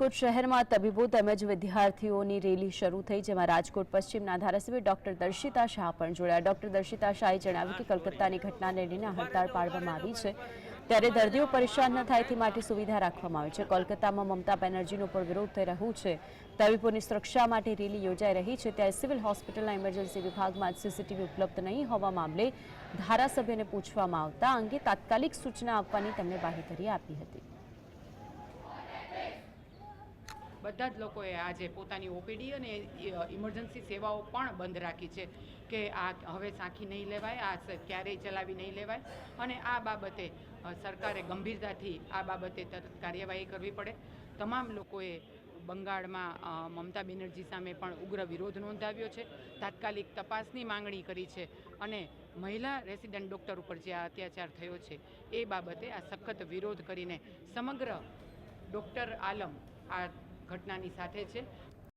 રાજકોટ શહેરમાં તબીબો તેમજ વિદ્યાર્થીઓની રેલી શરૂ થઈ, જેમાં રાજકોટ પશ્ચિમના ધારાસભ્ય ડોક્ટર દર્શિતા શાહ પણ જોડાયા. ડોક્ટર દર્શિતા શાહે જણાવ્યું કે કલકત્તાની ઘટનાને લઈને હડતાળ પાડવામાં આવી છે. ત્યારે દર્દીઓ પરેશાન ન થાય તે માટે સુવિધા રાખવામાં આવી છે. કોલકાતામાં મમતા બેનર્જીનો પણ વિરોધ થઈ રહ્યો છે. તબીબોની સુરક્ષા માટે રેલી યોજાઈ રહી છે. ત્યારે સિવિલ હોસ્પિટલના ઇમરજન્સી વિભાગમાં સીસીટીવી ઉપલબ્ધ નહીં હોવા મામલે ધારાસભ્યને પૂછવામાં આવતા અંગે તાત્કાલિક સૂચના આપવાની તેમણે બાહેધરી આપી હતી. બધા જ લોકોએ આજે પોતાની ઓપીડી અને ઇમરજન્સી સેવાઓ પણ બંધ રાખી છે કે આ હવે સાંખી નહીં લેવાય, આ ક્યારેય ચલાવી નહીં લેવાય. અને આ બાબતે સરકારે ગંભીરતાથી આ બાબતે તરત કાર્યવાહી કરવી પડે. તમામ લોકોએ બંગાળમાં મમતા બેનર્જી સામે પણ ઉગ્ર વિરોધ નોંધાવ્યો છે. તાત્કાલિક તપાસની માંગણી કરી છે. અને મહિલા રેસિડેન્ટ ડૉક્ટર ઉપર જે આ અત્યાચાર થયો છે, એ બાબતે આ સખત વિરોધ કરીને સમગ્ર ડૉક્ટર આલમ આ ઘટનાની સાથે છે.